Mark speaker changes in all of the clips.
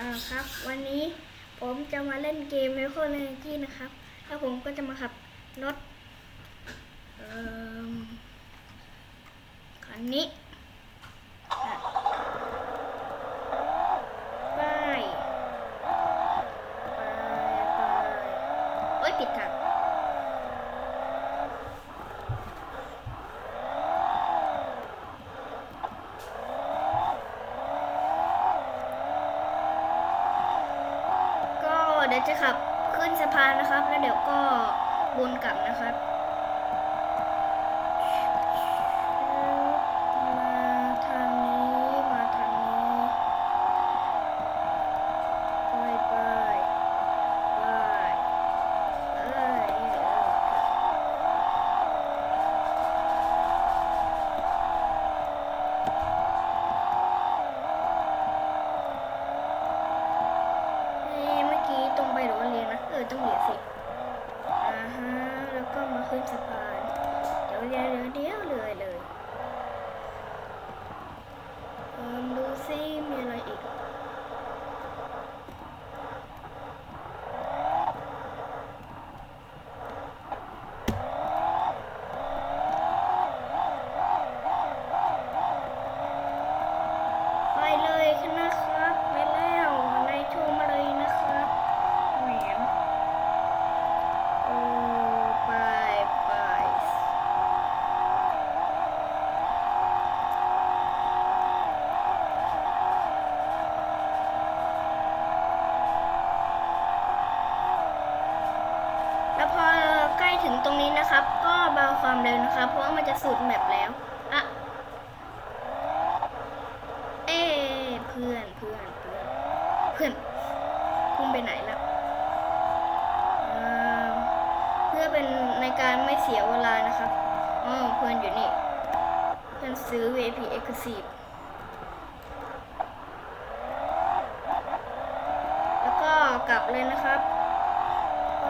Speaker 1: อ่าครับ วันนี้ผมจะมาเล่นเกม m i r a c l e Energy นะครับ แล้วผมก็จะมาขับรถเอ่อคันนี้อะไปไปไปโอ๊ยผิดทาง ก็เดี๋ยว จะขับขึ้นสะพานนะครับ แล้วเดี๋ยวก็วนกลับนะครับ มาทางนี้มาทางนี้ไปไปไปเอ้ยเอ้ยเอ๊ะเมื่อกี้ตรงไปหรือว่าเลี้ยวนะ เออต้องเลี้ยวสิ อ่าฮะ แล้วก็มาขึ้นสะพาน เดี๋ยวเดี๋ยวเดี๋ยเดียวเลยเลยดูซิมีอะไรอีก ไปเลยนะครับไปแล้วในชมมาเลยนะครับแหมนโอ้ไปไปแล้วพอใกล้ถึงตรงนี้นะครับ ก็เบาความเร็ว นะครับเพราะว่ามันจะสุดแมปแล้วอะเอ้เพื่อนเพื่อนเพื่อนเพื่อนพุ่งไปไหนละอ่าเพื่อเป็นในการไม่เสียเวลานะครับอ๋อเพื่อนอยู่นี่ เพื่อนซื้อ VIP Exclusive แล้วก็กลับเลยนะครับไป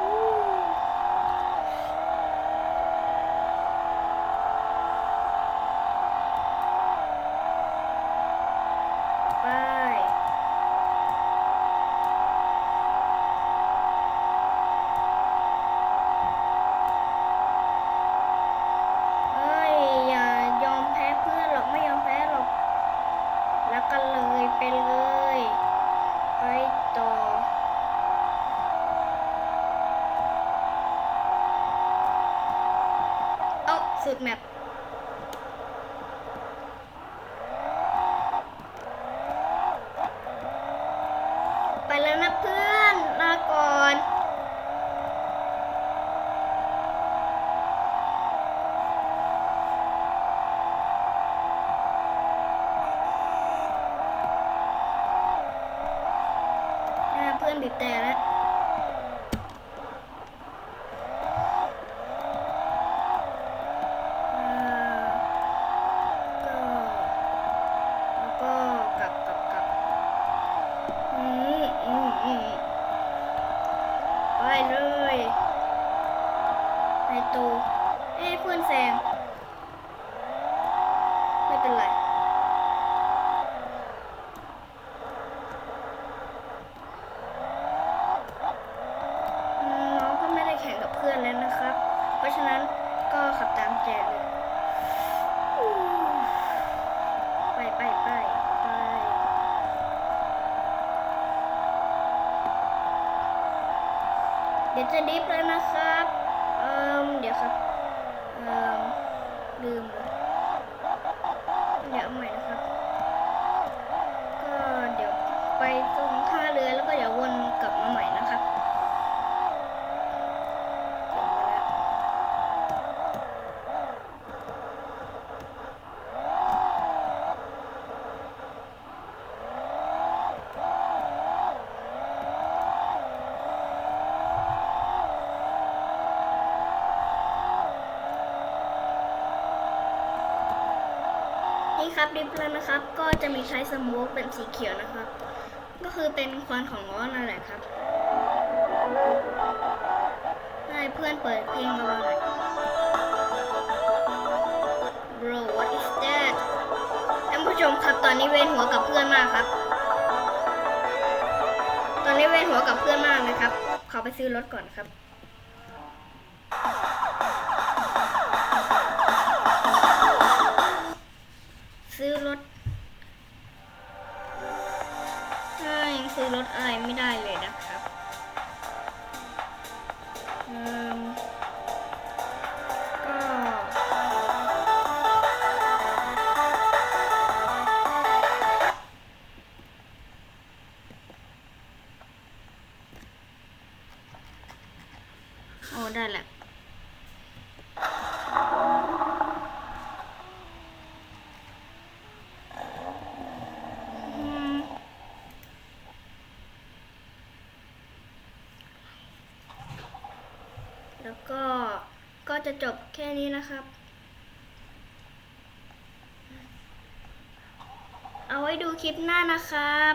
Speaker 1: วู้ ไปเอ้ย อย่ายอมแพ้เพื่อนหรอก ไม่ยอมแพ้หรอก แล้วกันเลยไปเลย ไปต่อ เอ้า สุดแมปไปแล้วนะเพื่อนลาก่อนเพื่อนบีบแต่แล้ว อ่าก็แล้วก็กลับกลับกลับ อืมอืมอืมไปเลย ในตูเอ้เพื่อนแซง ไม่เป็นไรน้องก็ไม่ได้แข่งกับเพื่อนแล้วนะครับ เพราะฉะนั้นก็ขับตามแจเลยไปไปไปไปเดี๋ยวจะดิฟเลยนะครับ เดี๋ยวครับลืมเลยเดี๋ยวเอาใหม่นะครับ ก็เดี๋ยวไปตรงท่าเรือแล้วก็เดี๋ยววนกลับมาใหม่นะครับถึงแล้ว ครับดิฟแล้วนะครับ ก็จะมีใช้สมูกเป็นสีเขียวนะครับ ก็คือเป็นควันของล้อนั่นแหละครับให้เพื่อนเปิดเพลงเราหน่อย Bro what is that ท่านผู้ชมครับตอนนี้เวนหัวกับเพื่อนมากครับ ตอนนี้เวนหัวกับเพื่อนมากเลยครับ ขอไปซื้อรถก่อนครับ โอ้ได้แหละ แล้วก็ก็จะจบแค่นี้นะครับ เอาไว้ดูคลิปหน้านะครับ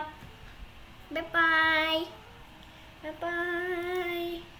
Speaker 1: าย บ๊ายบาย